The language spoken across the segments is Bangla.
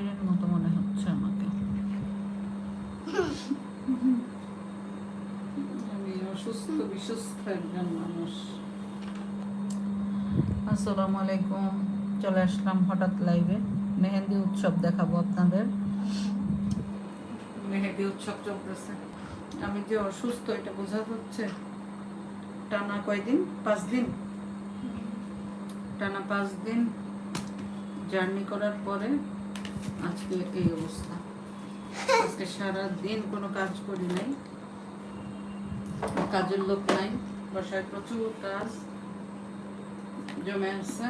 শিবিরের মতো মনে হচ্ছে আমাকে আমি অসুস্থ বিসুস্থ একজন মানুষ। আসসালামু আলাইকুম। চলে আসলাম হঠাৎ লাইভে মেহেন্দি উৎসব দেখাবো আপনাদের। উৎসব চলতেছে। আমি যে অসুস্থ এটা বোঝা যাচ্ছে। টানা কয়দিন? পাঁচ দিন? টানা পাঁচ দিন। জার্নি করার পরে আজকে এই অবস্থা। আজকে সারা দিন কোনো কাজ করি নাই। কাজের লোক নাই। বাসায় প্রচুর কাজ জমে আছে।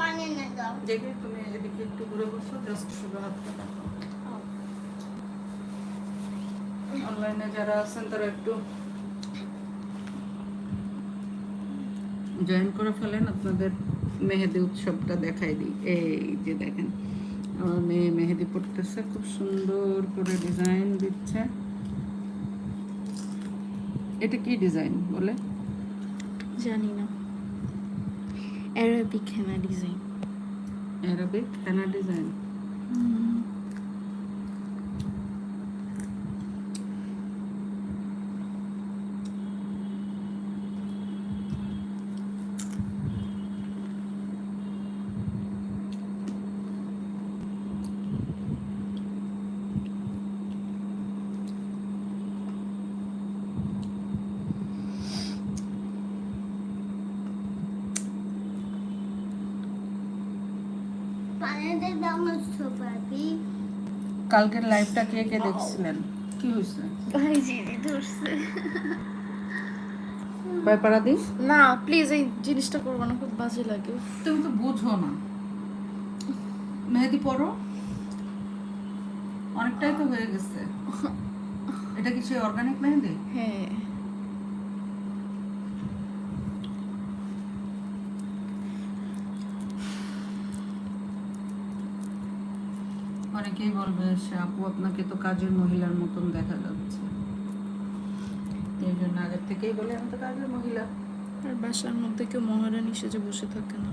মানে দেখে তুমি এদিকে একটু ঘুরে বসো জাস্ট শুধু হাতটা রাখো অনলাইনে যারা আছেন তারা একটু জয়েন করে ফেলেন। আপনাদের মেহেদি উৎসবটা দেখাই দিই। এই যে দেখেন আমার মেয়ে মেহেদি পড়তেছে খুব সুন্দর করে ডিজাইন দিচ্ছে। এটা কি ডিজাইন বলে? জানি না। Arabic henna design Arabic henna design পানিতে দাও না সোপাবি কালকের লাইভটা কে কে দেখছিলেন? কি হয়েছে? ভাই জিদি ধরছে। ব্যাপারা দিস না প্লিজ এই জিনিসটা করব না খুব বাজে লাগে। তুমি তো বুঝো না। মেহেদি পড়ো অনেকটাই তো হয়ে গেছে। এটা কি সেই অর্গানিক মেহেদি? হ্যাঁ। অনেকেই বলবে সে আপু আপনাকে তো কাজের মহিলার মতন দেখা যাচ্ছে। এই জন্য আগের থেকেই বলে আমি তো কাজের মহিলা। আর বাসার মধ্যে কেউ মহারানী সেজে বসে থাকে না।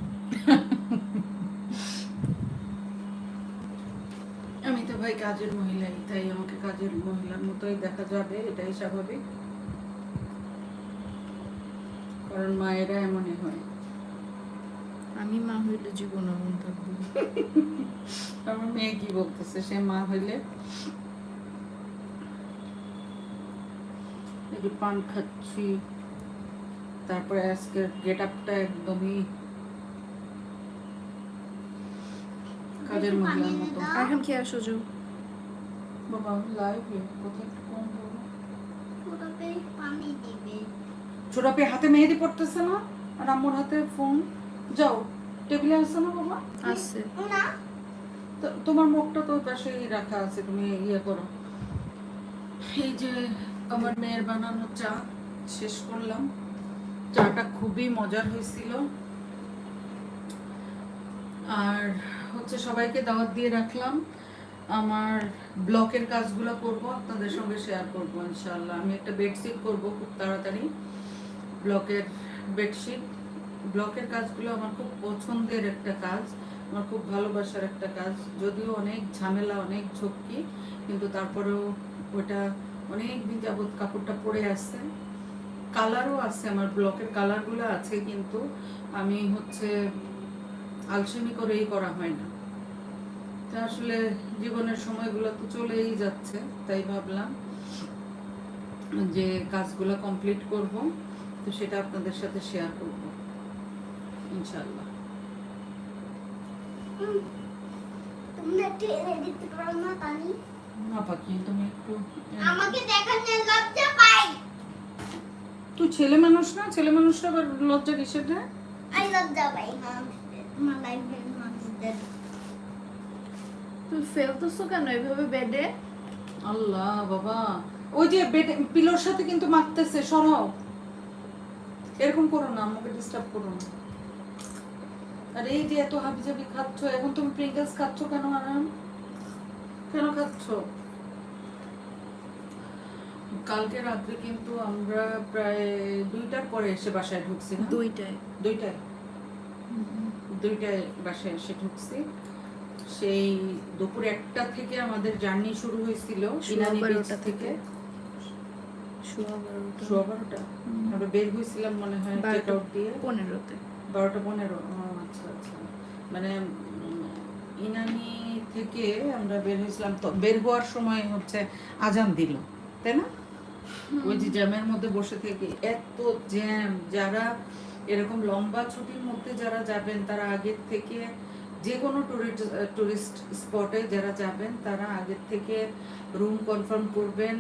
আমি তো ভাই কাজের মহিলাই তাই আমাকে কাজের মহিলার মতোই দেখা যাবে এটাই স্বাভাবিক। কারণ মায়েরা এমনই হয়। আমি মা হইলে জীবন এমন থাকব। আমার মেয়ে কি বলতেছে? সে মা হইলে একটু পান খাচ্ছি তারপরে আজকের গেট আপটা একদমই কাজের মহিলার মতো। এখন কি আসো যাও। বাবা লাইভে কোথায় একটু কম বলো। পানি দিবে। ছোটা পেয়ে হাতে মেহেদি পড়তেছে না? আর আম্মুর হাতে ফোন যাও টেবিলে আছে না বাবা? আছে। না। তোমার মুখটা তো পাশেই রাখা আছে তুমি ইয়ে করো। এই যে আমার মেয়ের বানানো চা শেষ করলাম। চাটা খুবই মজার হয়েছিল। আর হচ্ছে সবাইকে দাওয়াত দিয়ে রাখলাম। আমার ব্লকের কাজগুলো করব আপনাদের সঙ্গে শেয়ার করব ইনশাআল্লাহ। আমি একটা বেডশিট করব খুব তাড়াতাড়ি। ব্লকের বেডশিট ব্লকের কাজগুলো আমার খুব পছন্দের একটা কাজ, আমার খুব ভালোবাসার একটা কাজ। যদিও অনেক ঝামেলা, অনেক ঝক্কি, কিন্তু তারপরেও ওটা অনেক দিন যাবৎ কাপড়টা পরে আসছে। কালারও আছে, আমার ব্লকের কালারগুলো আছে, কিন্তু আমি হচ্ছে আলসেমি করেই করা হয় না। তা আসলে জীবনের সময়গুলো তো চলেই যাচ্ছে, তাই ভাবলাম যে কাজগুলো কমপ্লিট করব। তো সেটা আপনাদের সাথে শেয়ার করব। ইনশাল্লাহ তুমি একটু এনে দিতে পারো না পানি? না পাখি তুমি একটু আমাকে দেখাতে লজ্জা পাই। তুই ছেলে মানুষ না? ছেলে মানুষরা আবার লজ্জা কিসের রে আমি লজ্জা পাই মানুষদের তুই ফেলতেছো কেন? এভাবে বেডে আল্লাহ বাবা। ওই যে বেড পিলোর সাথে কিন্তু মারতেছে সরাও। এরকম করো না আমাকে ডিস্টার্ব করো না। আর এই যে এত হাবিজাবি খাচ্ছ এখন তুমি প্রিঙ্গলস খাচ্ছ কেন আরাম কেন খাচ্ছ? কালকে রাত্রে কিন্তু আমরা প্রায় দুইটার পরে এসে বাসায় ঢুকছি না? দুইটায়। দুইটায়। দুইটায় বাসায় এসে ঢুকছি। সেই দুপুর একটা থেকে আমাদের জার্নি শুরু হয়েছিল ইনানি থেকে। সোয়া বারোটা। সোয়া বারোটা। আমরা বের হয়েছিলাম মনে হয় চেক আউট দিয়ে। পনেরোতে। বারোটা পনেরো আচ্ছা আচ্ছা। মানে ইনানি থেকে আমরা বের হয়েছিলাম তো বের হওয়ার সময় হচ্ছে আজান দিল তাই না? ওই যে জ্যামের মধ্যে বসে থেকে এত জ্যাম যারা এরকম লম্বা ছুটির মধ্যে যারা যাবেন তারা আগের থেকে যে কোনো টুরিস্ট টুরিস্ট স্পটে যারা যাবেন তারা আগের থেকে রুম কনফার্ম করবেন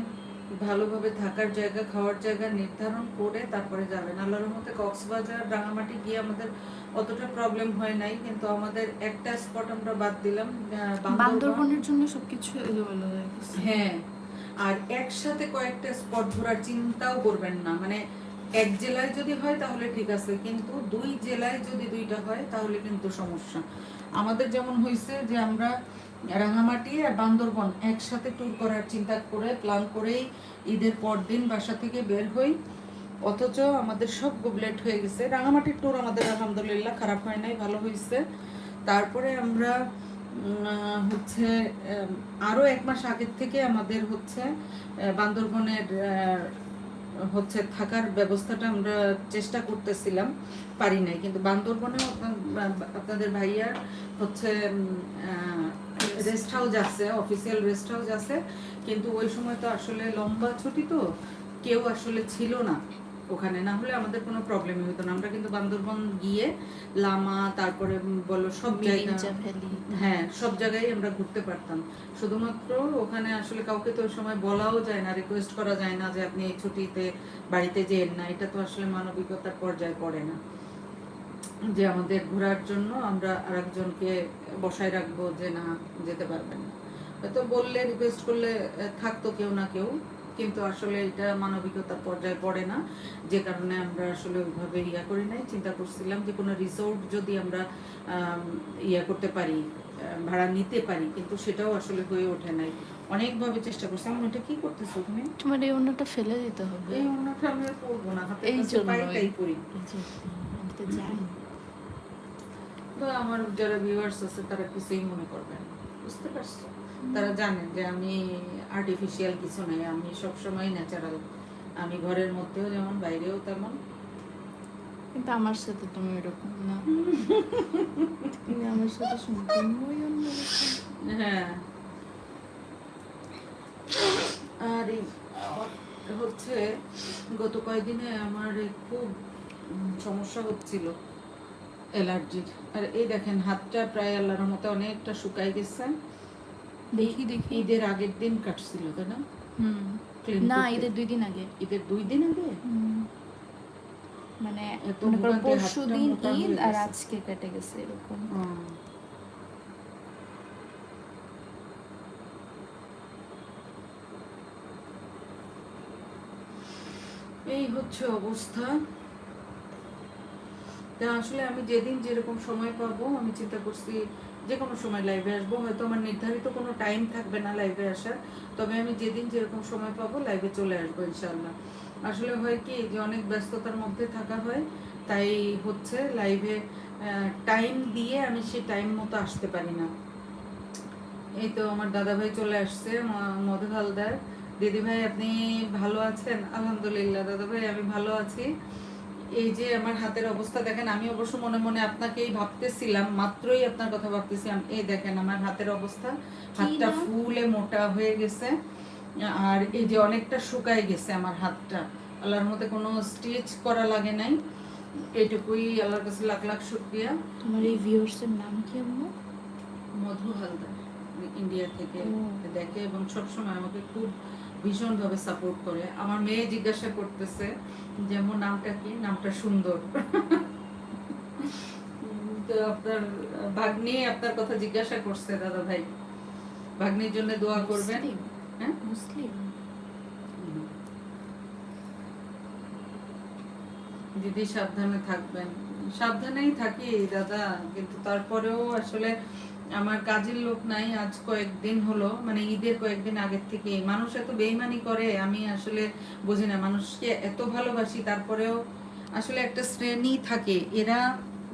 ভালোভাবে থাকার জায়গা খাওয়ার জায়গা নির্ধারণ করে তারপরে যাবেন। আল্লাহর মতে কক্সবাজার রাঙামাটি গিয়ে আমাদের অতটা প্রবলেম হয় নাই কিন্তু আমাদের একটা স্পট আমরা বাদ দিলাম বান্দরবনের জন্য সবকিছু এলোমেলো হয়ে গেছে। হ্যাঁ আর একসাথে কয়েকটা স্পট ঘোরার চিন্তাও করবেন না। মানে এক জেলায় যদি হয় তাহলে ঠিক আছে কিন্তু দুই জেলায় যদি দুইটা হয় তাহলে কিন্তু সমস্যা। আমাদের যেমন হয়েছে যে আমরা রাঙামাটি আর বান্দরবন একসাথে ট্যুর করার চিন্তা করে প্ল্যান করেই ঈদের পরদিন বাসা থেকে বের হই। অথচ আমাদের সব গুবলেট হয়ে গেছে। রাঙামাটির ট্যুর আমাদের আলহামদুলিল্লাহ খারাপ হয় নাই ভালো হয়েছে তারপরে আমরা হচ্ছে উম, আরও এক মাস আগের থেকে আমাদের হচ্ছে বান্দরবনের হচ্ছে থাকার ব্যবস্থাটা আমরা চেষ্টা করতেছিলাম পারি নাই। কিন্তু বান্দরবনে আপনাদের ভাইয়ার হচ্ছে রেস্ট হাউস আছে অফিসিয়াল রেস্ট হাউস আছে কিন্তু ওই সময় তো আসলে লম্বা ছুটি তো কেউ আসলে ছিল না ওখানে। না হলে আমাদের কোনো প্রবলেমই হতো না। আমরা কিন্তু বান্দরবন গিয়ে লামা তারপরে বলো সব জায়গা হ্যাঁ সব জায়গায় আমরা ঘুরতে পারতাম। শুধুমাত্র ওখানে আসলে কাউকে তো ওই সময় বলাও যায় না রিকোয়েস্ট করা যায় না যে আপনি এই ছুটিতে বাড়িতে যেন না। এটা তো আসলে মানবিকতার পর্যায়ে পড়ে না। যে আমাদের ঘোরার জন্য আমরা আরেকজনকে বসায় রাখব যে না যেতে পারবেন না। তো বললে রিকোয়েস্ট করলে থাকতো কেউ না কেউ কিন্তু আসলে এটা মানবিকতার পর্যায়ে পড়ে না। যে কারণে আমরা আসলে ওইভাবে ইয়া করি নাই। চিন্তা করছিলাম যে কোনো রিসোর্ট যদি আমরা ইয়া করতে পারি ভাড়া নিতে পারি কিন্তু সেটাও আসলে হয়ে ওঠে নাই। অনেকভাবে চেষ্টা করছি। আমি এটা কি করতেছো তুমি? তোমার এই অন্যটা ফেলে দিতে হবে। এই অন্যটা আমি আর পরবো না। হাতে এই এই জন্যই। পাইটাই পরি এই যে, আমি তো জানি তো আমার যারা ভিউয়ার্স আছে তারা কিছুই মনে করবে না বুঝতে পারছ? তারা জানে যে আমি আর্টিফিশিয়াল কিছু নাই। আমি সবসময় ন্যাচারাল আমি ঘরের মধ্যেও যেমন বাইরেও তেমন। কিন্তু আমার সাথে তুমি এরকম না। তুমি আমার সাথে সম্পূর্ণই অন্যরকম। হ্যাঁ। আর হচ্ছে গত কয়েকদিনে আমার খুব সমস্যা হচ্ছিল। অ্যালার্জির। আর এই দেখেন হাতটা প্রায় আল্লাহর মতো অনেকটা শুকাই গেছে। দেখি দেখি। ঈদের আগের দিন কাটছিল তাই না? না ঈদের দুই দিন আগে। ঈদের দুই দিন আগে? মানে পরশু দিন ঈদ আর আজকে কেটে গেছে এরকম। এই হচ্ছে অবস্থা। তা আসলে আমি যেদিন যেরকম সময় পাবো, আমি চিন্তা করছি যে কোনো সময় লাইভে আসব। হয়তো আমার নির্ধারিত কোনো টাইম থাকবে না লাইভে আসার, তবে আমি যেদিন যেরকম সময় পাবো লাইভে চলে আসব ইনশাল্লাহ আসলে হয় কি যে অনেক ব্যস্ততার মধ্যে থাকা হয়, তাই হচ্ছে লাইভে টাইম দিয়ে আমি সেই টাইম মতো আসতে পারি না। এই তো আমার দাদাভাই চলে আসছে মধু হালদার। দিদিভাই আপনি ভালো আছেন? আলহামদুলিল্লাহ, দাদাভাই আমি ভালো আছি। এই যে আমার হাতের অবস্থা দেখেন আমি অবশ্য মনে মনে আপনাকেই ভাবতেছিলাম মাত্রই আপনার কথা ভাবতেছিলাম এই দেখেন আমার হাতের অবস্থা হাতটা ফুলে মোটা হয়ে গেছে আর এই যে অনেকটা শুকায় গেছে আমার হাতটা আল্লাহর মধ্যে কোনো স্টিচ করা লাগে নাই এইটুকুই আল্লাহর কাছে লাখ লাখ শুক্রিয়া। তোমার এই ভিউয়ার্স এর নাম কি আম্মু? মধু হালদার ইন্ডিয়া থেকে দেখে এবং সবসময় আমাকে খুব ভীষণভাবে সাপোর্ট করে। আমার মেয়ে জিজ্ঞাসা করতেছে যেমন নামটা কি? নামটা সুন্দর। তো আপনার ভাগ্নি আপনার কথা জিজ্ঞাসা করছে দাদা ভাই ভাগ্নির জন্য দোয়া করবেন? হ্যাঁ? মুসলিম। দিদি সাবধানে থাকবেন। সাবধানেই থাকি দাদা। কিন্তু তারপরেও আসলে আমার কাজের লোক নাই, আজ কয়েকদিন হলো মানে ঈদের কয়েকদিন আগের থেকে। মানুষ এত বেইমানি করে, আমি আসলে বুঝি না। মানুষকে এত ভালোবাসি, তারপরেও আসলে একটা শ্রেণি থাকে। এরা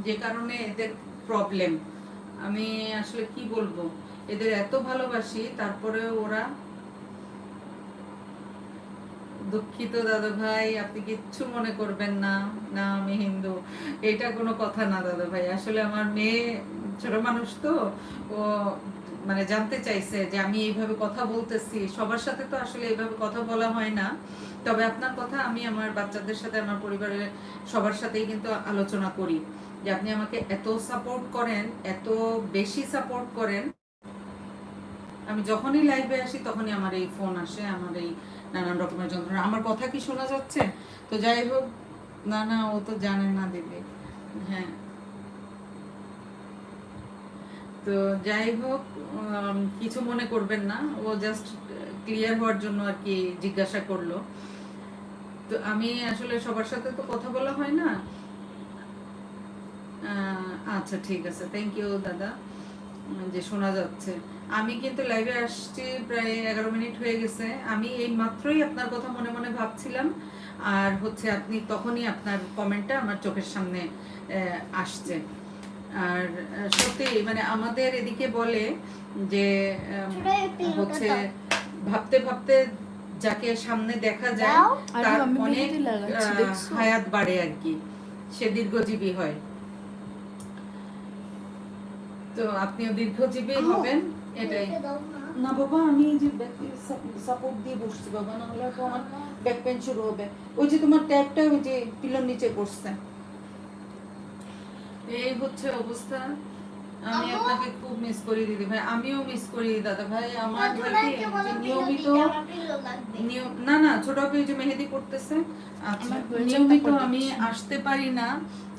যে কারণে এদের প্রবলেম আমি আসলে কি বলব? এদের এত ভালোবাসি তারপরে ওরা দুঃখিত দাদা ভাই, আপনি কিচ্ছু মনে করবেন না। না, আমি হিন্দু। এটা কোনো কথা না, দাদা ভাই। আসলে আমার মেয়ে ছোট মানুষ তো, ও মানে জানতে চাইছে যে আমি এইভাবে কথা বলতেছি। সবার সাথে তো আসলে এইভাবে কথা বলা হয় না। তবে আপনার কথা আমি আমার বাচ্চাদের সাথে, আমার পরিবারের সবার সাথেই কিন্তু আলোচনা করি যে আপনি আমাকে এত সাপোর্ট করেন, এত বেশি সাপোর্ট করেন। আমি যখনই লাইভে আসি তখনই আমার এই ফোন আসে, আমার এই নানান রকমের যন্ত্রণা। আমার কথা কি শোনা যাচ্ছে? তো যাই হোক, না না, ও তো জানে না দিদি। হ্যাঁ। তো যাই হোক কিছু মনে করবেন না। ও জাস্ট ক্লিয়ার হওয়ার জন্য আর কি জিজ্ঞাসা করল। তো আমি আসলে সবার সাথে তো কথা বলা হয় না। আচ্ছা ঠিক আছে। থ্যাংক ইউ দাদা, যে শোনা যাচ্ছে। আমি কিন্তু লাইভে আসছি প্রায় এগারো মিনিট হয়ে গেছে। আমি এই মাত্রই আপনার কথা মনে মনে ভাবছিলাম। আর হচ্ছে আপনি তখনই আপনার কমেন্টটা আমার চোখের সামনে আসছে। আর সত্যি মানে আমাদের এদিকে বলে যে হচ্ছে ভাবতে ভাবতে যাকে সামনে দেখা যায় তার অনেক? হায়াত বাড়ে আর কি। সে দীর্ঘজীবী হয়। তো আপনিও দীর্ঘজীবী হবেন এটাই। না। বাবা আমি যে সাপোর্ট দিয়ে বসছি বাবা না হলে তো আমার ব্যাক পেন শুরু হবে। ওই যে তোমার ট্যাবটা ওই যে পিলোর নিচে পড়ছে এই হচ্ছে অবস্থা। আমি আপনাকে খুব মিস করি দিদি ভাই। আমিও মিস করি দাদা ভাই। আমার নিয়মিত না না ছোট আপু যে মেহেদি করতেছে আচ্ছা নিয়মিত আমি আসতে পারি না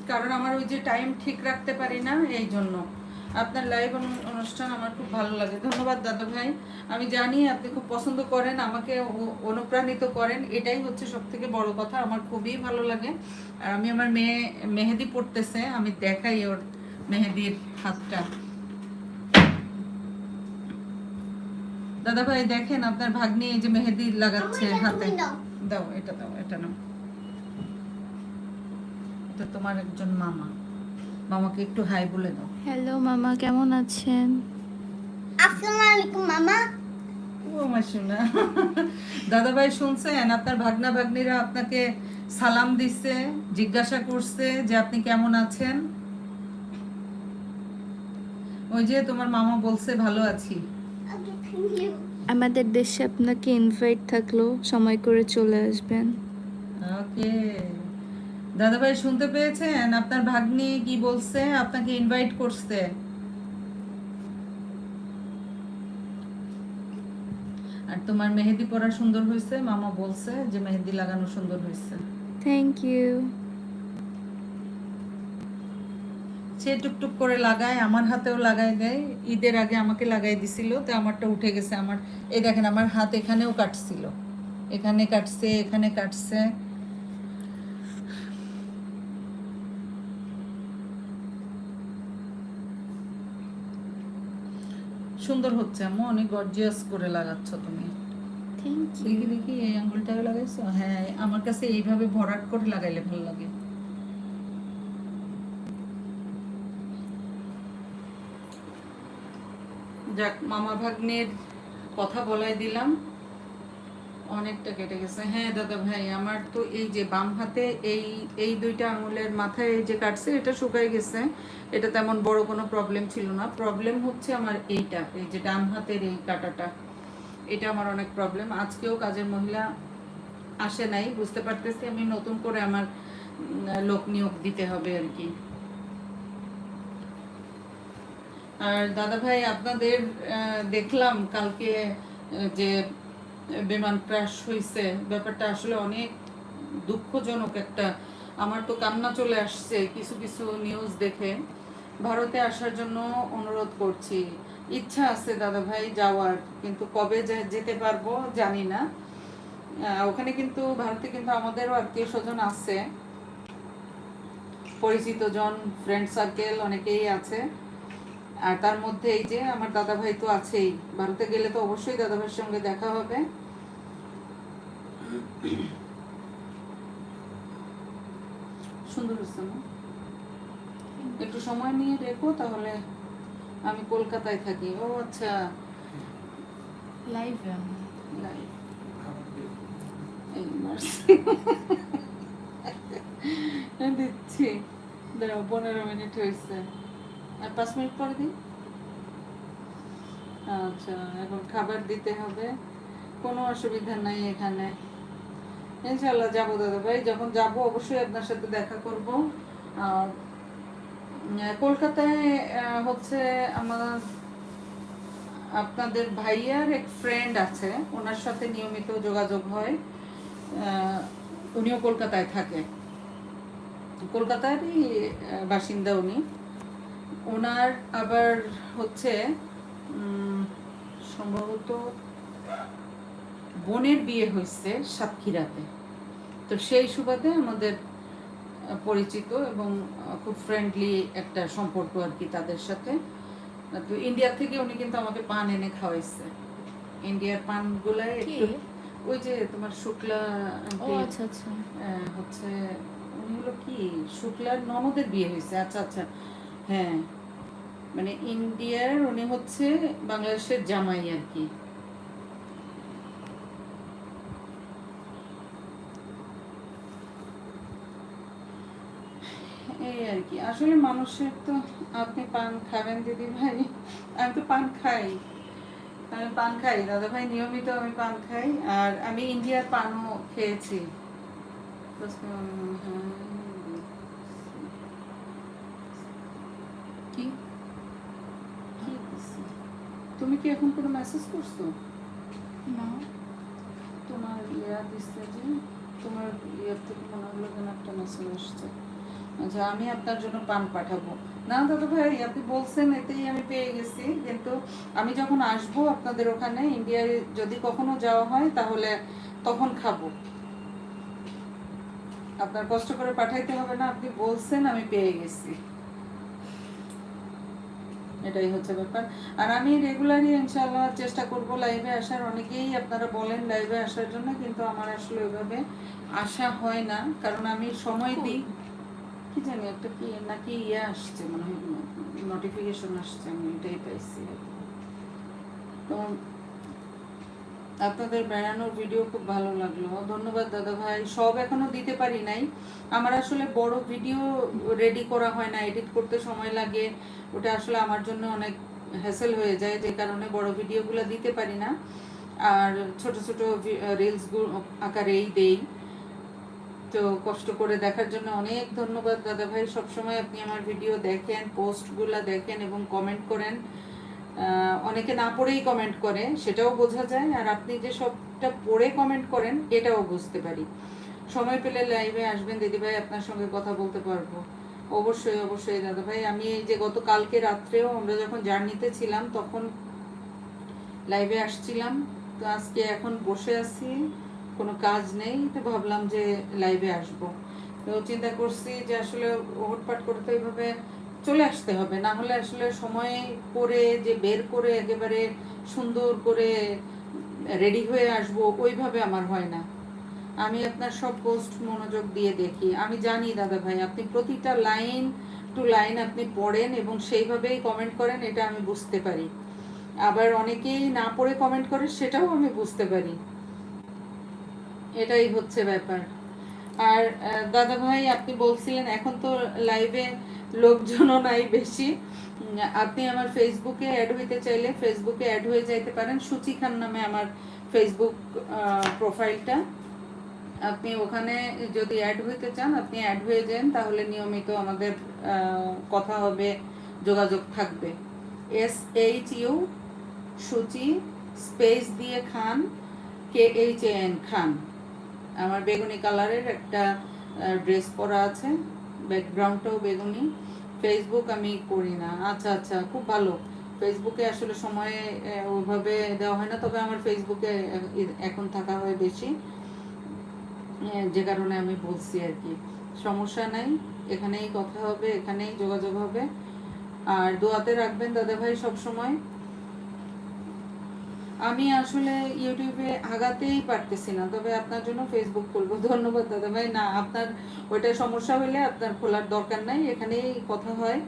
কারণ আমার ওই যে টাইম ঠিক রাখতে পারি না এই জন্য আপনার লাইভ অনুষ্ঠান আমার খুব ভালো লাগে। ধন্যবাদ দাদা ভাই। আমি জানি আপনি খুব পছন্দ করেন আমাকে অনুপ্রাণিত করেন। এটাই হচ্ছে সব থেকে বড় কথা আমার খুবই ভালো লাগে। আর আমি আমার মেয়ে মেহেদি পড়তেছে আমি দেখাই ওর মেহেদির হাতটা। দাদা ভাই দেখেন আপনার ভাগ্নি এই যে মেহেদি লাগাচ্ছে হাতে। দাও। দাও এটা দাও এটা নাও। এটা তোমার একজন মামা। মামাকে একটু হাই বলে দাও। হ্যালো মামা কেমন আছেন? আসসালামু আলাইকুম মামা। ও আমার শোনা দাদা ভাই শুনছেন? আপনার ভাগনা ভাগ্নিরা আপনাকে সালাম দিচ্ছে জিজ্ঞাসা করছে যে আপনি কেমন আছেন? ওই যে তোমার মামা বলছে ভালো আছি। আমাদের দেশে আপনাকে ইনভাইট থাকল সময় করে চলে আসবেন। ওকে। দাদা ভাই শুনতে পেয়েছেন? আপনার ভাগ্নি কি বলছে? আপনাকে ইনভাইট করছে। আর তোমার মেহেদি পরা সুন্দর হয়েছে? মামা বলছে যে মেহেদি লাগানো সুন্দর হয়েছে। থ্যাংক ইউ সে টুকটুক করে লাগায় আমার হাতেও লাগাই দেয়। ঈদের আগে আমাকে লাগাই দিছিল তো আমারটা উঠে গেছে। আমার এই দেখেন আমার হাত এখানেও কাটছিল। এখানে কাটছে এখানে কাটছে। সুন্দর হচ্ছে আম্মু। অনেক গর্জিয়াস করে লাগাচ্ছ তুমি। দেখি দেখি এই লাগাইছো? হ্যাঁ আমার কাছে এইভাবে ভরাট করে লাগাইলে ভালো লাগে। যাক মামা ভাগ্নের কথা বলাই দিলাম। অনেকটা কেটে গেছে। হ্যাঁ দাদা ভাই, আমার তো এই যে বাম হাতে এই এই দুইটা আঙুলের মাথায় এই যে কাটছে, এটা শুকাই গেছে। এটা তেমন বড় কোনো প্রবলেম ছিল না। প্রবলেম হচ্ছে আমার এইটা, এই যে ডান হাতের এই কাটাটা। এটা আমার অনেক প্রবলেম আজকেও কাজের মহিলা আসে নাই, বুঝতে পারতেছি আমি নতুন করে আমার লোক নিয়োগ দিতে হবে আর কি। আর দাদা ভাই, আপনাদের দেখলাম কালকে যে বিমান ক্র্যাশ হয়েছে ব্যাপারটা আসলে অনেক দুঃখজনক একটা। আমার তো কান্না চলে আসছে কিছু কিছু নিউজ দেখে। ভারতে আসার জন্য অনুরোধ করছি। ইচ্ছা আছে দাদা ভাই যাওয়ার, কিন্তু কবে যেতে পারব জানি না। ওখানে কিন্তু, ভারতে কিন্তু আমাদেরও আত্মীয় স্বজন আছে। পরিচিত জন ফ্রেন্ড সার্কেল অনেকেই আছে। আর তার মধ্যে এই যে আমার দাদা ভাই তো আছেই ভারতে গেলে তো অবশ্যই দাদা ভাইয়ের সঙ্গে দেখা হবে। সুন্দর হচ্ছে না? একটু সময় নিয়ে রেখো তাহলে আমি কলকাতায় থাকি। ও আচ্ছা। লাইভে লাইভ দিচ্ছি। দাঁড়াও পনেরো মিনিট হয়েছে। আর পাঁচ মিনিট পরে দিই আচ্ছা এখন খাবার দিতে হবে। কোনো অসুবিধা নাই এখানে। ইনশাল্লাহ যাব দাদা ভাই। যখন যাব অবশ্যই আপনার সাথে দেখা করব। আর কলকাতায় হচ্ছে আমার আপনাদের ভাইয়ার এক ফ্রেন্ড আছে। ওনার সাথে নিয়মিত যোগাযোগ হয়। উনিও কলকাতায় থাকে। কলকাতারই বাসিন্দা উনি। ওনার আবার হচ্ছে সম্ভবত বোনের বিয়ে হয়েছে সাতক্ষীরাতে। তো সেই সুবাদে আমাদের পরিচিত এবং খুব ফ্রেন্ডলি একটা সম্পর্ক আর কি তাদের সাথে। তো ইন্ডিয়া থেকে উনি কিন্তু আমাকে পান এনে খাওয়াইছে। ইন্ডিয়ার পানগুলাই একটু ওই যে তোমার শুক্লা আচ্ছা আচ্ছা। হচ্ছে উনি হলো কি? শুক্লার ননদের বিয়ে হয়েছে। আচ্ছা আচ্ছা। হ্যাঁ। মানে ইন্ডিয়ার উনি হচ্ছে বাংলাদেশের জামাই আর কি। এই আর কি। আসলে মানুষের তো আপনি পান খাবেন দিদি ভাই। আমি তো পান খাই। আমি পান খাই। দাদা ভাই নিয়মিত আমি পান খাই। আর আমি ইন্ডিয়ার পানও খেয়েছি। কি? কি দিছে? তুমি কি এখন কোনো মেসেজ করছ? না। তোমার ইয়া দিচ্ছে যে তোমার ইয়ের থেকে মনে হলো যেন একটা মেসেজ আসছে। আচ্ছা আমি আপনার জন্য পান পাঠাবো। না দাদা ভাই আপনি বলছেন এতেই আমি পেয়ে গেছি। কিন্তু আমি যখন আসব আপনাদের ওখানে ইন্ডিয়ায় যদি কখনো যাওয়া হয় তাহলে তখন খাব। আপনার কষ্ট করে পাঠাইতে হবে না আপনি বলছেন আমি পেয়ে গেছি। এটাই হচ্ছে ব্যাপার। আর আমি রেগুলারই ইনশাআল্লাহ চেষ্টা করব লাইভে আসার। অনেকেই আপনারা বলেন লাইভে আসার জন্য কিন্তু আমার আসলে ওইভাবে আসা হয় না। কারণ আমি সময় দিই। কি জানি একটা কি নাকি ইয়ে আসছে মনে হয় নোটিফিকেশন আসছে আমি এটাই পাইছি তো আপনাদের বেড়ানোর ভিডিও খুব ভালো লাগল। ধন্যবাদ দাদা ভাই। সব এখনও দিতে পারি নাই। আমার আসলে বড় ভিডিও রেডি করা হয় না এডিট করতে সময় লাগে। ওটা আসলে আমার জন্য অনেক হ্যাসেল হয়ে যায়, যে কারণে বড় ভিডিওগুলো দিতে পারি না। আর ছোট ছোট রিলস আকারেই দেই। তো কষ্ট করে দেখার জন্য অনেক ধন্যবাদ দাদা ভাই। সবসময় আপনি আমার ভিডিও দেখেন পোস্টগুলো দেখেন এবং কমেন্ট করেন। অনেকে না পড়েই কমেন্ট করে, সেটাও বোঝা যায়। আর আপনি যে সবটা পড়ে কমেন্ট করেন, এটাও বুঝতে পারি। সময় পেলে লাইভে আসবেন, দিদিভাই আপনার সঙ্গে কথা বলতে পারব। অবশ্যই অবশ্যই দাদা ভাই আমি এই যে গত কালকে রাত্রেও আমরা যখন জার্নিতে ছিলাম, তখন লাইভে আসছিলাম। তো আজকে এখন বসে আছি, কোনো কাজ নেই, তো ভাবলাম যে লাইভে আসব। তো চিন্তা করছি যে আসলে হুটপাট করতে এইভাবে চলে আসতে হবে। না হলে আসলে সময় করে যে বের করে একেবারে সুন্দর করে রেডি হয়ে আসব, ওইভাবে আমার হয় না। আমি আপনার সব পোস্ট মনোযোগ দিয়ে দেখি। আমি জানি দাদা ভাই, আপনি প্রতিটা লাইন টু লাইন আপনি পড়েন এবং সেইভাবেই কমেন্ট করেন, এটা আমি বুঝতে পারি। আবার অনেকেই না পড়ে কমেন্ট করে, সেটাও আমি বুঝতে পারি। এটাই হচ্ছে ব্যাপার। আর দাদা ভাই, আপনি বলছিলেন এখন তো লাইভে লোকজনও নাই বেশি। আপনি আমার ফেসবুকে অ্যাড হইতে চাইলে ফেসবুকে অ্যাড হয়ে যাইতে পারেন। সুচি খান নামে আমার ফেসবুক প্রোফাইলটা আপনি ওখানে যদি অ্যাড হইতে চান, আপনি অ্যাড হয়ে যান, তাহলে নিয়মিত আমাদের কথা হবে, যোগাযোগ থাকবে। এস এইচ ইউ সুচি স্পেস দিয়ে খান কে এইচ এন খান। আমার বেগুনি কালারের একটা ড্রেস পরা আছে। ব্যাকগ্রাউন্ডটাও বেগুনি। ফেসবুক আমি করি না। আচ্ছা আচ্ছা খুব ভালো। ফেসবুকে আসলে সময় ওইভাবে দেওয়া হয় না, তবে আমার ফেসবুকে এখন থাকা হয় বেশি। যে কারণে আমি বলছি আর কি। সমস্যা নাই, এখানেই কথা হবে, এখানেই যোগাযোগ হবে। আর দোয়াতে রাখবেন দাদা ভাই সব সময় আমি আসলে ইউটিউবে আগাতেই পারতেছি না, তবে আপনার জন্য ফেসবুক খুলবো। ধন্যবাদ দাদা ভাই। না, আপনার ওইটা সমস্যা হলে আপনার খোলার দরকার নাই। এখানেই কথা হয়।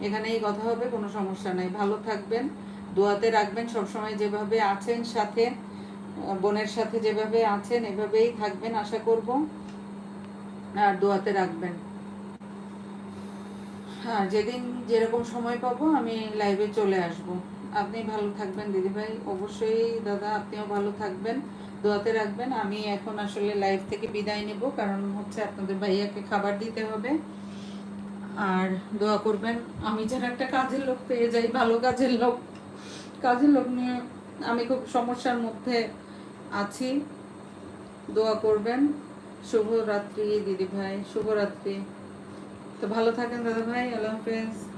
এখানেই কথা হবে, কোনো সমস্যা নাই। ভালো থাকবেন, দোয়াতে রাখবেন। সবসময় যেভাবে আছেন, সাথে বোনের সাথে যেভাবে আছেন, এভাবেই থাকবেন, আশা করব। আর দোয়াতে রাখবেন। হ্যাঁ যেদিন যেরকম সময় পাবো, আমি লাইভে চলে আসব। আপনি ভালো থাকবেন দিদিভাই অবশ্যই দাদা, আপনিও ভালো থাকবেন। দোয়াতে রাখবেন। আমি এখন আসলে লাইভ থেকে বিদায় নেব, কারণ হচ্ছে আপনাদের ভাইয়াকে খাবার দিতে হবে। আর দোয়া করবেন, আমি যেন একটা কাজের লোক পেয়ে যাই, ভালো কাজের লোক। কাজের লোক নিয়ে আমি খুব সমস্যার মধ্যে আছি। দোয়া করবেন। শুভরাত্রি দিদিভাই শুভরাত্রি। তো ভালো থাকেন দাদা ভাই, আল্লাহ হাফেজ।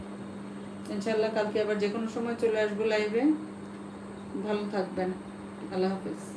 ইনশাল্লাহ কালকে আবার যে কোনো সময় চলে আসব লাইভে ভালো থাকবেন। আল্লাহ হাফেজ।